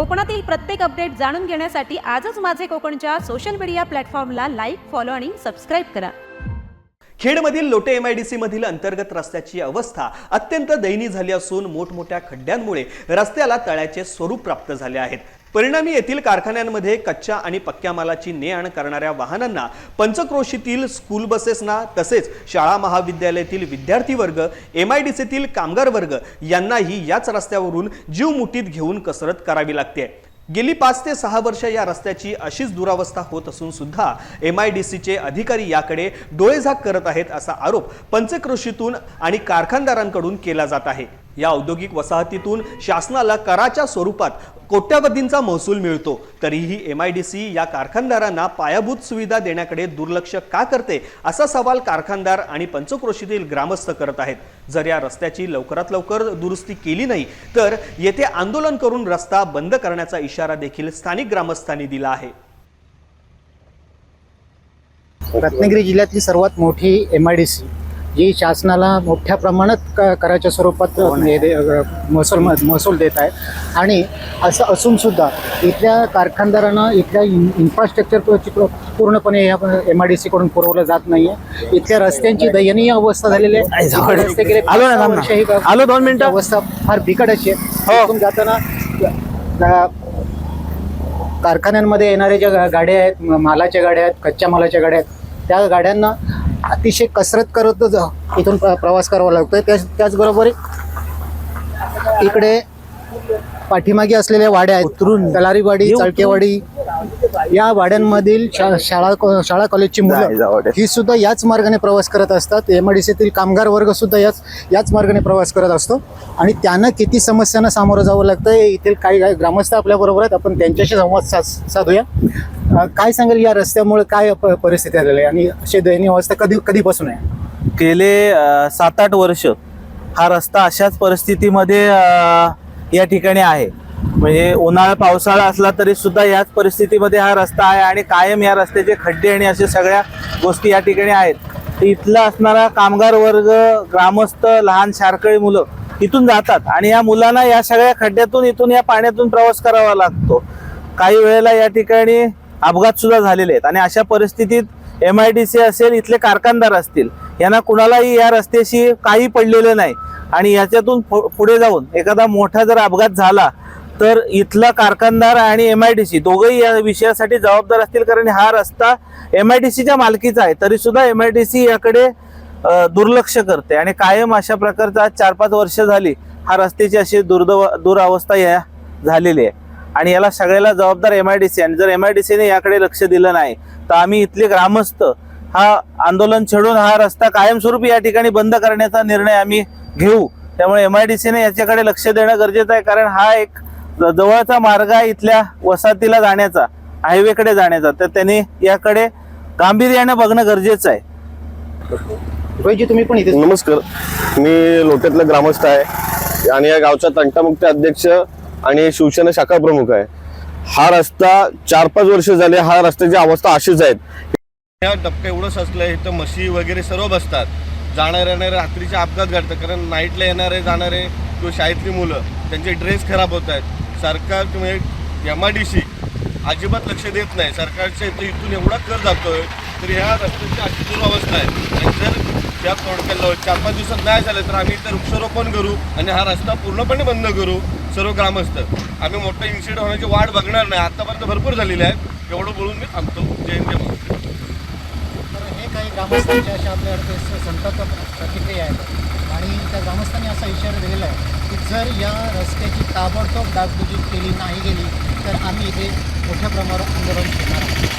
कोकणातील प्रत्येक अपडेट जाणून घेण्यासाठी आजच माझे कोकणच्या सोशल मीडिया प्लॅटफॉर्मला लाईक फॉलो आणि सबस्क्राईब करा. खेडमधील Lote M I D C मधील अंतर्गत रस्त्याची अवस्था अत्यंत दयनीय झाली असून मोठमोठ्या खड्ड्यांमुळे रस्त्याला तळ्याचे स्वरूप प्राप्त झाले आहेत. परिणामी येथील कारखान्यांमध्ये कच्च्या आणि पक्क्या मालाची ने आण करणाऱ्या वाहनांना पंचक्रोशीतील स्कूल बसेसना तसेच शाळा महाविद्यालयातील विद्यार्थी वर्ग एमआयडीसीतील कामगार वर्ग यांनाही याच रस्त्यावरून जीव मुठीत घेऊन कसरत करावी लागते. गेली पाच ते सहा वर्ष या रस्त्याची अशीच दुरावस्था होत असून सुद्धा एम आय डी सीचे अधिकारी याकडे डोळेझाक करत आहेत असा आरोप पंचक्रोशीतून आणि कारखानदारांकडून केला जात आहे. या औद्योगिक वसाहतीतून शासनाला कराच्या स्वरूपात कोट्यावधींचा महसूल मिळतो. तरीही एम आय डी सी या कारखानदारांना पायाभूत सुविधा देण्याकडे दुर्लक्ष का करते असा सवाल कारखानदार आणि पंचक्रोशीतील ग्रामस्थ करत आहेत. जर या रस्त्याची लवकरात लवकर दुरुस्ती केली नाही तर येथे आंदोलन करून रस्ता बंद करण्याचा इशारा देखील स्थानिक ग्रामस्थांनी दिला आहे. रत्नागिरी जिल्ह्यातली सर्वात मोठी M I D C G शासनाला मोठ्या प्रमाणात क- कराच्या स्वरूपात हे महसूल महसूल देत आहे. आणि असं असून सुद्धा इथल्या कारखानदारांना इथल्या इन- इन्फ्रास्ट्रक्चर पूर्णपणे या एम आय डी सीकडून पुरवलं जात नाही आहे इथल्या रस्त्यांची दयनीय अवस्था झालेली आहे. रस्ते गेले आलो ही दोन मिनिटं. अवस्था फार बिकट अशी आहे. इथून जाताना कारखान्यांमध्ये येणाऱ्या ज्या गाड्या आहेत मालाच्या गाड्या आहेत कच्च्या मालाच्या गाड्या आहेत त्या गाड्यांना अतिशय कसरत करत ज- इथून प्र- प्रवास करावा लागतोय. त्याच त्याचबरोबर इकडे पाठीमागे असलेल्या वाड्या आहेत. उतरून तलारीवाडी चळकेवाडी या वाड्यांमधील शाळा शाळा कॉलेजची मुलं. ही सुद्धा याच मार्गाने प्रवास करत असतात. एम आय डी सीतील कामगार वर्ग सुद्धा याच याच मार्गाने प्रवास करत असतो. आणि त्यांना किती समस्यांना सामोरं जावं लागतं येथील काही ग्रामस्थ आपल्या बरोबर आहेत. आपण त्यांच्याशी संवाद साधूया. काय सांगेल या रस्त्यामुळे काय प- परिस्थिती झालेली आहे? आणि अशी दयनीय अवस्था कधी कधीपासून आहे? गेले सात आठ वर्ष हा रस्ता अशाच परिस्थितीमध्ये अ, या ठिकाणी आहे. म्हणजे उन्हाळा पावसाळा असला तरी सुद्धा याच परिस्थितीमध्ये हा रस्ता आहे आणि कायम या रस्त्याचे खड्डे आणि अशा सगळ्या गोष्टी या ठिकाणी आहेत. तर इथला असणारा कामगार वर्ग ग्रामस्थ लहान शारकळी मुलं इथून जातात आणि या मुलांना या सगळ्या खड्ड्यातून इथून या पाण्यातून प्रवास करावा लागतो. काही वेळेला या ठिकाणी अपघात सुद्धा झालेले आहेत. आणि अशा परिस्थितीत एम आय डी सी असेल इथले कारखानदार असतील यांना कुणालाही या रस्त्याशी काही पडलेलं नाही. आणि याच्यातून पुढे जाऊन एखादा मोठा जर अपघात झाला तर इथला कारखानदार आणि एम आय डी सी दोघंही या विषयासाठी जबाबदार असतील कारण हा रस्ता एम आय डी सीच्या मालकीचा आहे. तरी सुद्धा एम आय डी सी याकडे दुर्लक्ष करते. आणि कायम अशा प्रकारचा आज चार पाच वर्ष झाली हा रस्त्याची अशी दुर्दव दुरावस्था या झालेली आहे. आणि याला सगळ्याला जबाबदार एम आय डी सी आणि जर एम आय डी सीने याकडे लक्ष दिलं नाही तर आम्ही इथले ग्रामस्थ हा आंदोलन छेडून हा रस्ता कायमस्वरूपी या ठिकाणी बंद करण्याचा निर्णय आम्ही घेऊ. त्यामुळे एम आय डी सीने याच्याकडे लक्ष देणं गरजेचं आहे कारण हा एक ज- जवळचा मार्ग आहे इथल्या वसाहतीला जाण्याचा हायवेकडे जाण्याचा. तर त्यांनी याकडे गांभीर्याने बघणं गरजेचं आहे. तुम्ही पण इथे नमस्कार. मी लोट्यातला ग्रामस्थ आहे आणि या गावचा तंटामुक्त अध्यक्ष आणि शिवसेना शाखा प्रमुख आहे. हा रस्ता चार पाच वर्ष झाले हा रस्त्याची अवस्था अशीच आहेत या एवढंच एवढं आहे इथं म्हशी वगैरे सर्व बसतात. जाणारे येणारे रात्रीचे अपघात घडतात कारण नाईटला येणारे जाणारे किंवा शाळेतली मुलं त्यांचे ड्रेस खराब होत आहेत. सरकार किंवा एम आय डी सी अजिबात लक्ष देत नाही. सरकारच्या इथं इथून एवढा कर जातोय तर ह्या रस्त्याची अशी दुरावस्था आहे. आणि जर त्या तोडक्याला चार पाच दिवसात नाही झालं तर आम्ही इथं वृक्षारोपण करू आणि हा रस्ता पूर्णपणे बंद करू सर्व ग्रामस्थ. आम्ही मोठा इन्सिडेंट होण्याची वाट बघणार नाही. आतापर्यंत भरपूर झालेली आहेत एवढं बोलून मी थांबतो. जय हिंद जय तर हे काही ग्रामस्थांच्या अशा आपल्याकडे स- संतप्त प्रतिक्रिया आहेत. आणि त्या ग्रामस्थांनी असा इशारा दिलेला आहे की जर या रस्त्याची ताबडतोब डागडुजी केली नाही गेली तर आम्ही इथे मोठ्या प्रमाणावर आंदोलन करणार आहोत.